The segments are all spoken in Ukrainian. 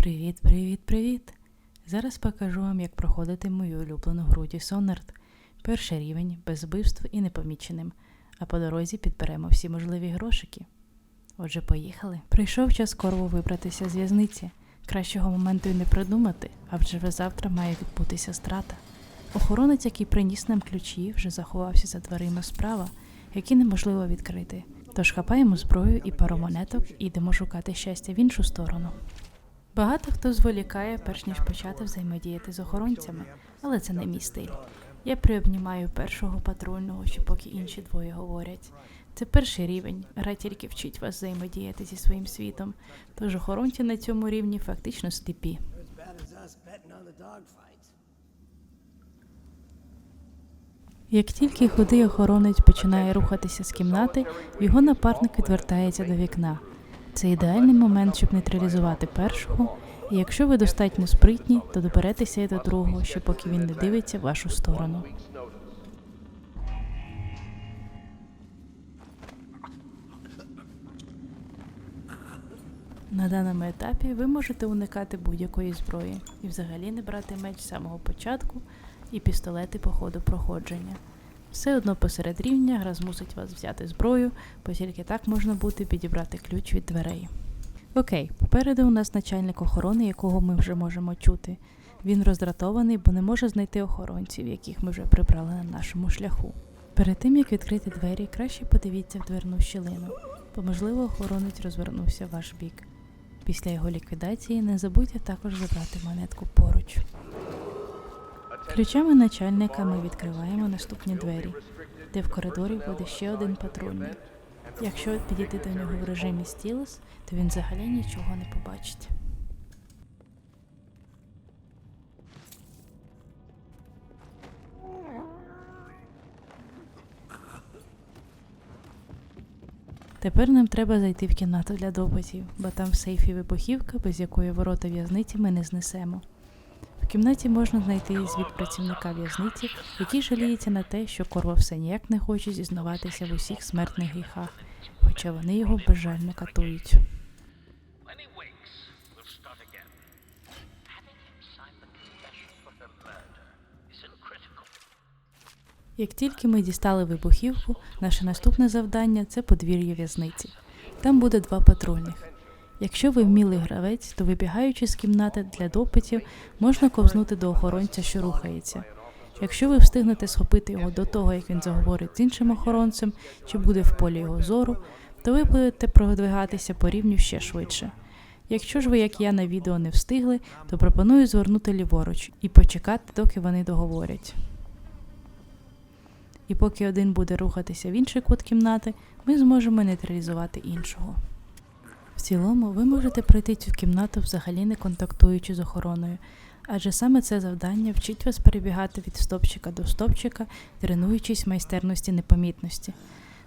Привіт, привіт, привіт! Зараз покажу вам, як проходити мою улюблену гру Dishonored. Перший рівень, без вбивств і непоміченим, а по дорозі підберемо всі можливі грошики. Отже, поїхали. Прийшов час корву вибратися з в'язниці. Кращого моменту й не придумати, а вже завтра має відбутися страта. Охоронець, який приніс нам ключі, вже заховався за дверима справа, які неможливо відкрити. Тож хапаємо зброю і пару монеток і йдемо шукати щастя в іншу сторону. Багато хто зволікає, перш ніж почати взаємодіяти з охоронцями, але це не мій стиль. Я приобнімаю першого патрульного, що поки інші двоє говорять. Це перший рівень, гра тільки вчить вас взаємодіяти зі своїм світом, тож охоронці на цьому рівні фактично сліпі. Як тільки худий охоронець починає рухатися з кімнати, його напарник відвертається до вікна. Це ідеальний момент, щоб нейтралізувати першого, і якщо ви достатньо спритні, то доберетеся і до другого, ще поки він не дивиться в вашу сторону. На даному етапі ви можете уникати будь-якої зброї і взагалі не брати меч з самого початку і пістолети по ходу проходження. Все одно посеред рівня гра змусить вас взяти зброю, бо тільки так можна буде підібрати ключ від дверей. Окей, попереду у нас начальник охорони, якого ми вже можемо чути. Він роздратований, бо не може знайти охоронців, яких ми вже прибрали на нашому шляху. Перед тим як відкрити двері, краще подивіться в дверну щілину, бо можливо охоронець розвернувся в ваш бік. Після його ліквідації не забудьте також забрати монетку поруч. Ключами начальника ми відкриваємо наступні двері, де в коридорі буде ще один патрульний. Якщо підійти до нього в режимі стілус, то він взагалі нічого не побачить. Тепер нам треба зайти в кімнату для допитів, бо там в сейфі вибухівка, без якої ворота в'язниці ми не знесемо. Кімнаті можна знайти звіт працівника в'язниці, який жаліється на те, що корва все ніяк не хоче зізнаватися в усіх смертних гріхах, хоча вони його безжально катують. Як тільки ми дістали вибухівку, наше наступне завдання це подвір'я в'язниці. Там буде два патрульних. Якщо ви вмілий гравець, то вибігаючи з кімнати для допитів, можна ковзнути до охоронця, що рухається. Якщо ви встигнете схопити його до того, як він заговорить з іншим охоронцем, чи буде в полі його зору, то ви будете продвигатися по рівню ще швидше. Якщо ж ви, як я на відео, не встигли, то пропоную звернути ліворуч і почекати, доки вони договорять. І поки один буде рухатися в інший кут кімнати, ми зможемо нейтралізувати іншого. В цілому, ви можете пройти цю кімнату взагалі не контактуючи з охороною, адже саме це завдання вчить вас перебігати від стопчика до стопчика, тренуючись майстерності непомітності.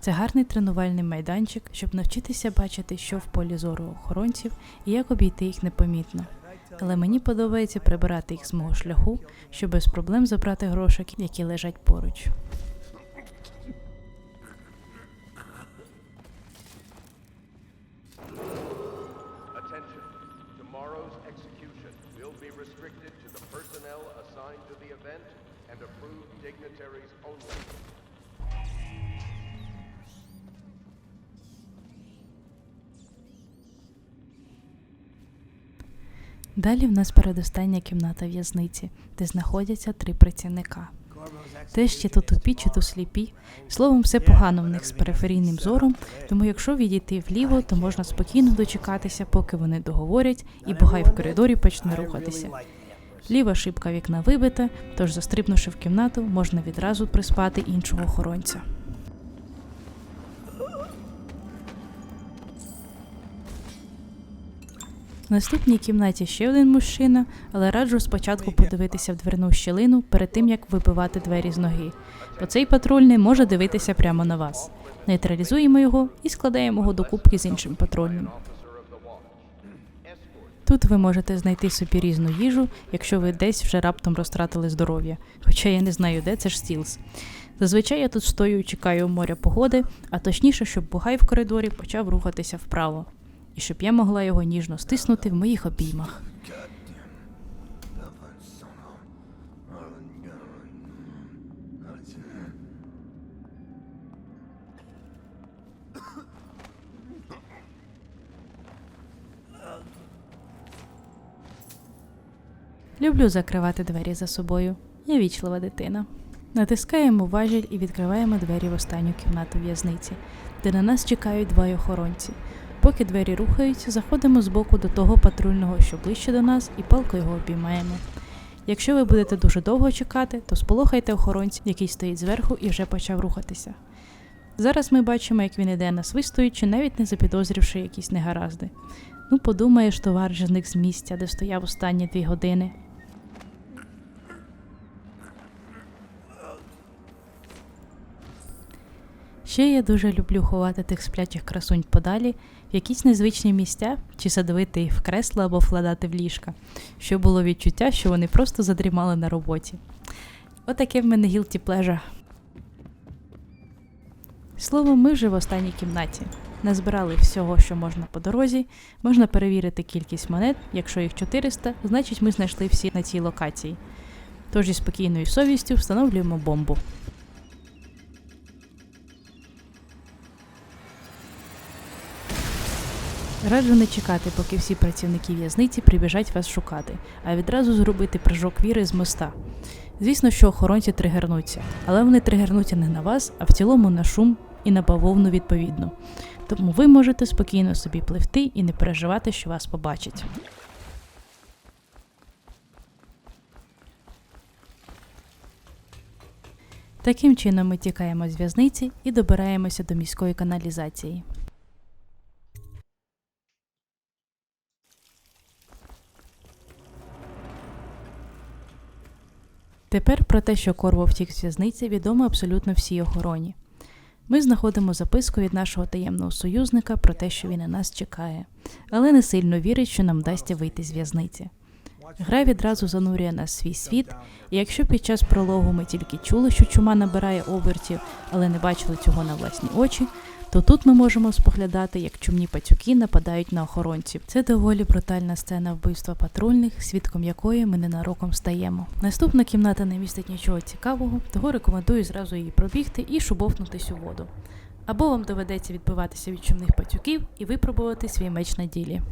Це гарний тренувальний майданчик, щоб навчитися бачити, що в полі зору охоронців і як обійти їх непомітно. Але мені подобається прибирати їх з мого шляху, щоб без проблем забрати грошики, які лежать поруч. Execution will be restricted to the personnel assigned to the event and approved dignitaries only. Далі в нас передостання кімната в'язниці, де знаходяться три працівника. Теж ще то тупі, чи то сліпі. Словом, все погано в них з периферійним зором, тому якщо відійти вліво, то можна спокійно дочекатися, поки вони договорять, і бугай в коридорі почне рухатися. Ліва шибка вікна вибита, тож, застрибнувши в кімнату, можна відразу приспати іншого охоронця. В наступній кімнаті ще один мужчина, але раджу спочатку подивитися в дверну щілину перед тим, як вибивати двері з ноги, бо цей патрульний може дивитися прямо на вас. Нейтралізуємо його і складаємо його до кубки з іншим патрульним. Тут ви можете знайти собі різну їжу, якщо ви десь вже раптом розтратили здоров'я. Хоча я не знаю, де це ж стілс. Зазвичай я тут стою і чекаю моря погоди, а точніше, щоб бугай в коридорі почав рухатися вправо, і щоб я могла його ніжно стиснути в моїх обіймах. Люблю закривати двері за собою. Я вічлива дитина. Натискаємо важіль і відкриваємо двері в останню кімнату в'язниці, де на нас чекають двоє охоронці. Поки двері рухаються, заходимо збоку до того патрульного, що ближче до нас, і палко його обіймаємо. Якщо ви будете дуже довго чекати, то сполохайте охоронця, який стоїть зверху і вже почав рухатися. Зараз ми бачимо, як він іде насвистуючи, навіть не запідозрівши якісь негаразди. Ну, подумаєш, товариш зник з місця, де стояв останні дві години. Ще я дуже люблю ховати тих сплячих красунь подалі в якісь незвичні місця чи садовити їх в кресла або вкладати в ліжка, щоб було відчуття, що вони просто задрімали на роботі. Отаке в мене guilty pleasure. Словом, ми вже в останній кімнаті. Назбирали всього, що можна по дорозі. Можна перевірити кількість монет. Якщо їх 400, значить ми знайшли всі на цій локації. Тож із спокійною совістю встановлюємо бомбу. Раджу не чекати, поки всі працівники в'язниці прибіжать вас шукати, а відразу зробити прыжок віри з моста. Звісно, що охоронці тригернуться, але вони тригернуться не на вас, а в цілому на шум і на бавовну відповідно. Тому ви можете спокійно собі пливти і не переживати, що вас побачать. Таким чином ми тікаємо з в'язниці і добираємося до міської каналізації. Тепер про те, що Корво втік з в'язниці, відомо абсолютно всій охороні. Ми знаходимо записку від нашого таємного союзника про те, що він на нас чекає, але не сильно вірить, що нам вдасться вийти з в'язниці. Гра відразу занурює нас свій світ, і якщо під час прологу ми тільки чули, що чума набирає обертів, але не бачили цього на власні очі, то тут ми можемо споглядати, як чумні пацюки нападають на охоронців. Це доволі брутальна сцена вбивства патрульних, свідком якої ми ненароком стаємо. Наступна кімната не містить нічого цікавого, того рекомендую зразу її пробігти і шубовнутись у воду. Або вам доведеться відбиватися від чумних пацюків і випробувати свій меч на ділі.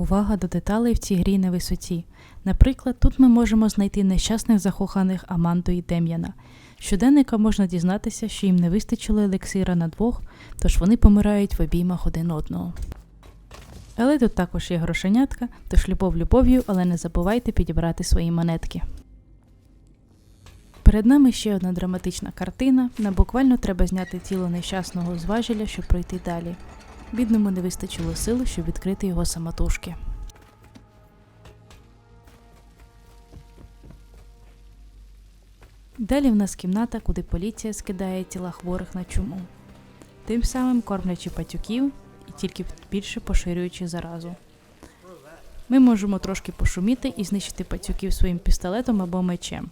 Увага до деталей в цій грі на висоті. Наприклад, тут ми можемо знайти нещасних закоханих Аманду і Дем'яна. Щоденника можна дізнатися, що їм не вистачило елексира на двох, тож вони помирають в обіймах один одного. Але тут також є грошенятка, тож любов любов'ю, але не забувайте підібрати свої монетки. Перед нами ще одна драматична картина. Нам буквально треба зняти тіло нещасного з щоб пройти далі. Бідному не вистачило сил, щоб відкрити його самотужки. Далі в нас кімната, куди поліція скидає тіла хворих на чуму, тим самим кормлячи патюків і тільки більше поширюючи заразу. Ми можемо трошки пошуміти і знищити пацюків своїм пістолетом або мечем.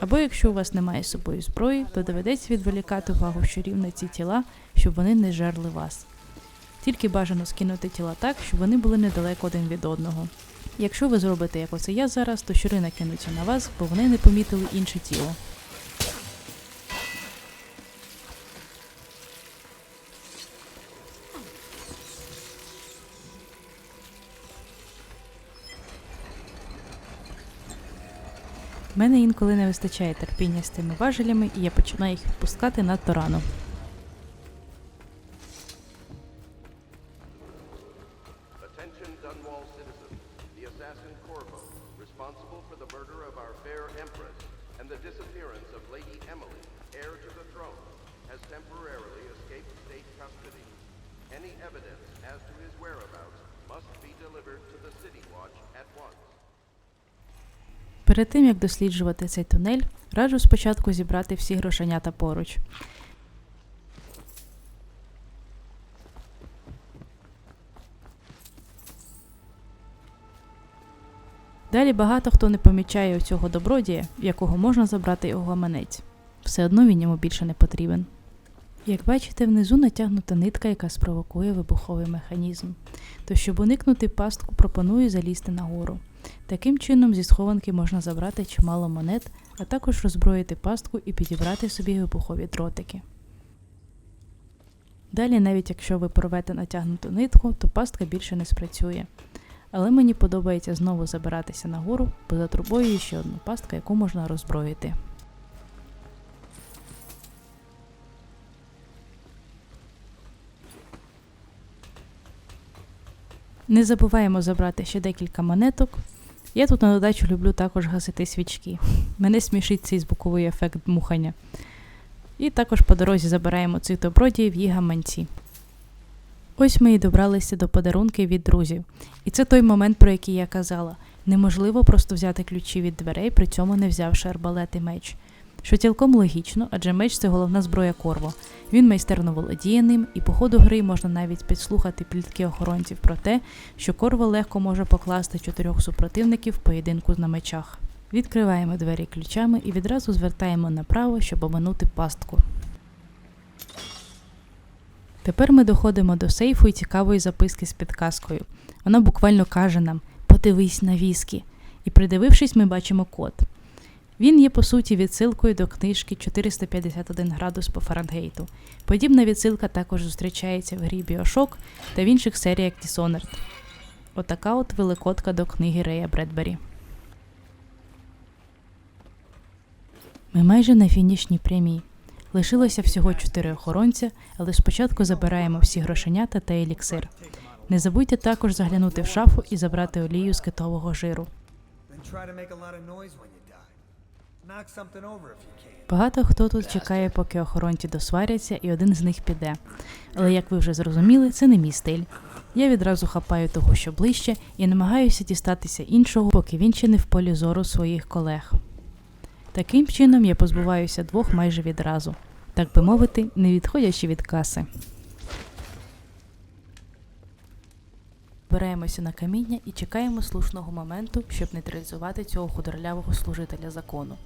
Або якщо у вас немає з собою зброї, то доведеться відволікати увагу щурів на ці тіла, щоб вони не жерли вас. Тільки бажано скинути тіла так, щоб вони були недалеко один від одного. Якщо ви зробите як оце я зараз, то щури накинуться на вас, бо вони не помітили інше тіло. Мене інколи не вистачає терпіння з тими важелями, і я починаю їх відпускати надто рано. Dunwall citizens. The assassin Corvo, responsible for the murder of our fair empress and the disappearance of Lady Emily, heir to the throne, has temporarily escaped state custody. Any evidence as to his whereabouts must be delivered to the City Watch at once. Перед тим як досліджувати цей тунель, раджу спочатку зібрати всі грошенята поруч. Далі багато хто не помічає цього добродія, якого можна забрати його гаманець. Все одно він йому більше не потрібен. Як бачите, внизу натягнута нитка, яка спровокує вибуховий механізм. То щоб уникнути пастку, пропоную залізти нагору. Таким чином, зі схованки можна забрати чимало монет, а також роззброїти пастку і підібрати собі вибухові дротики. Далі, навіть якщо ви порвете натягнуту нитку, то пастка більше не спрацює. Але мені подобається знову забиратися на гору, бо за трубою є ще одна пастка, яку можна роззброїти. Не забуваємо забрати ще декілька монеток. Я тут на додачу люблю також гасити свічки. Мене смішить цей звуковий ефект дмухання. І також по дорозі забираємо цих добродіїв і гаманці. Ось ми і добралися до подарунків від друзів. І це той момент, про який я казала. Неможливо просто взяти ключі від дверей, при цьому не взявши арбалет і меч. Що цілком логічно, адже меч це головна зброя Корво. Він майстерно володіє ним, і по ходу гри можна навіть підслухати плітки охоронців про те, що Корво легко може покласти чотирьох супротивників в поєдинку на мечах. Відкриваємо двері ключами і відразу звертаємо направо, щоб оминути пастку. Тепер ми доходимо до сейфу і цікавої записки з підказкою. Вона буквально каже нам: подивись на віскі. І придивившись, ми бачимо код. Він є по суті відсилкою до книжки 451 градус по Фаренгейту. Подібна відсилка також зустрічається в грі Біошок та в інших серіях Dishonored. Отака от великодка до книги Рея Бредбері. Ми майже на фінішній прямій. Лишилося всього чотири охоронця, але спочатку забираємо всі грошенята та еліксир. Не забудьте також заглянути в шафу і забрати олію з китового жиру. Багато хто тут чекає, поки охоронці досваряться, і один з них піде. Але як ви вже зрозуміли, це не мій стиль. Я відразу хапаю того, що ближче, і намагаюся дістатися іншого, поки він ще не в полі зору своїх колег. Таким чином я позбуваюся двох майже відразу, так би мовити, не відходячи від каси. Збираємося на каміння і чекаємо слушного моменту, щоб нейтралізувати цього худорлявого служителя закону.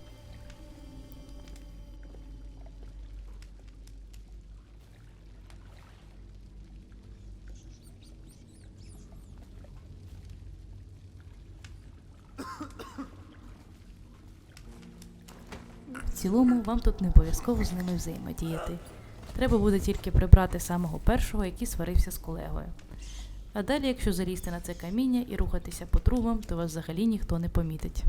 Цілому вам тут не обов'язково з ними взаємодіяти. Треба буде тільки прибрати самого першого, який сварився з колегою. А далі, якщо залізти на це каміння і рухатися по трубам, то вас взагалі ніхто не помітить.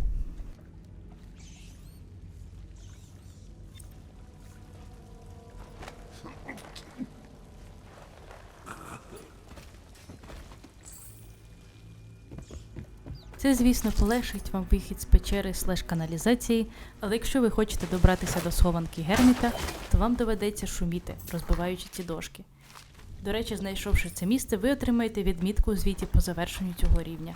Це, звісно, полегшить вам вихід з печери слеш каналізації, але якщо ви хочете добратися до схованки герміта, то вам доведеться шуміти, розбиваючи ці дошки. До речі, знайшовши це місце, ви отримаєте відмітку у звіті по завершенню цього рівня.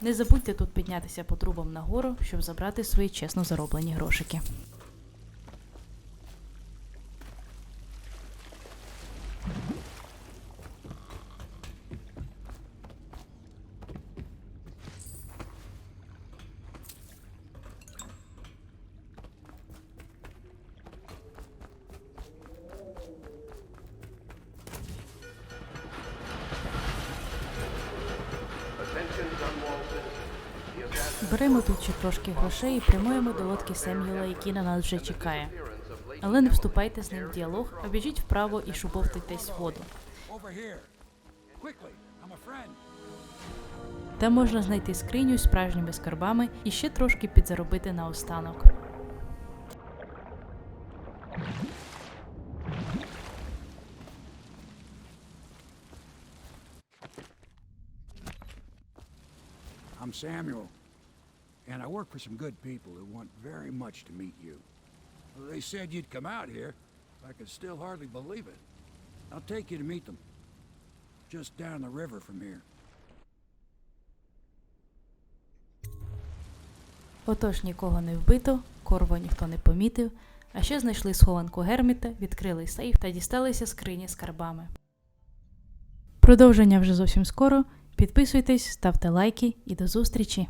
Не забудьте тут піднятися по трубам нагору, щоб забрати свої чесно зароблені грошики. Беремо тут ще трошки грошей і прямуємо до лодки Сем'юла, який на нас вже чекає. Але не вступайте з ним в діалог, а біжіть вправо і шуповтайтесь в воду. Там можна знайти скриню з справжніми скарбами і ще трошки підзаробити на останок. I'm Samuel, and I work for some good people who want very much to meet you. They said you'd come out here. I could still hardly believe it. I'll take you to meet them. Just down the river from here. Отож нікого не вбито, корво ніхто не помітив, а ще знайшли схованку герміта, відкрили сейф та дісталися скрині з карбами. Продовження вже зовсім скоро. Підписуйтесь, ставте лайки і до зустрічі!